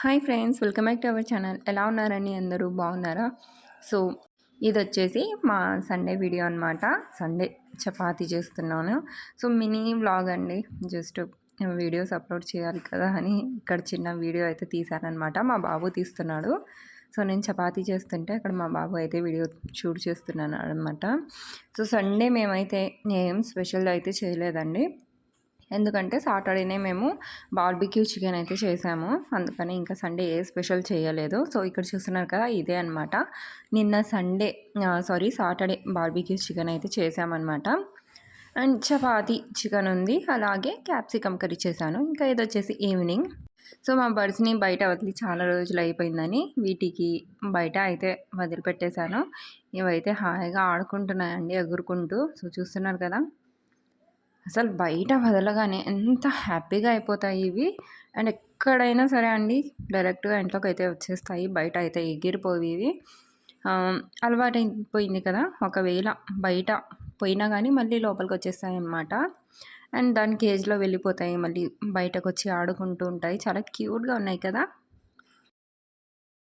Hi friends welcome back to our channel. ఎలా ఉన్నారని అందరూ? బాగున్నారా? సో ఇది వచ్చేసి మా సండే వీడియో అనమాట సండే చపాతి చేస్తున్నాను. సో మినీ వ్లాగ్ అండి. జస్ట్ వీడియోస్ అప్లోడ్ చేయాలి కదా అని ఇక్కడ చిన్న వీడియో అయితే తీశానమాట మా బాబు తీస్తున్నాడు. సో నేను చపాతీ చేస్తుంటే అక్కడ మా బాబు అయితే వీడియో షూట్ చేస్తున్నాను అనమాట సో సండే మేమైతే ఏం స్పెషల్ అయితే చేయలేదండి. ఎందుకంటే సాటర్డేనే మేము బార్బిక్యూ చికెన్ అయితే చేసాము. అందుకని ఇంకా సండే ఏ స్పెషల్ చేయలేదు. సో ఇక్కడ చూస్తున్నారు కదా ఇదే అనమాట నిన్న Sunday sorry Saturday barbecue chicken అయితే చేసామన్నమాట. అండ్ చపాతి చికెన్ ఉంది. అలాగే క్యాప్సికమ్ కర్రీ చేశాను. ఇంకా ఇది వచ్చేసి ఈవినింగ్. సో మా బర్డ్స్ని బయట వదిలి చాలా రోజులు అయిపోయిందని వీటికి బయట అయితే వదిలిపెట్టేశాను. ఇవైతే హాయిగా ఆడుకుంటున్నాయండి ఎగురుకుంటూ. సో చూస్తున్నారు కదా. అసలు బయట వదలగానే ఎంత హ్యాపీగా అయిపోతాయి ఇవి. అండ్ ఎక్కడైనా సరే అండి డైరెక్ట్గా ఇంట్లోకి అయితే వచ్చేస్తాయి బయట అయితే ఎగిరిపోయి ఇవి. అలవాటు అయిపోయింది కదా ఒకవేళ బయట పోయినా కానీ మళ్ళీ లోపలికి వచ్చేస్తాయి అన్నమాట అండ్ దాని కేజ్లో వెళ్ళిపోతాయి మళ్ళీ బయటకు వచ్చి ఆడుకుంటూ ఉంటాయి. చాలా క్యూట్గా ఉన్నాయి కదా.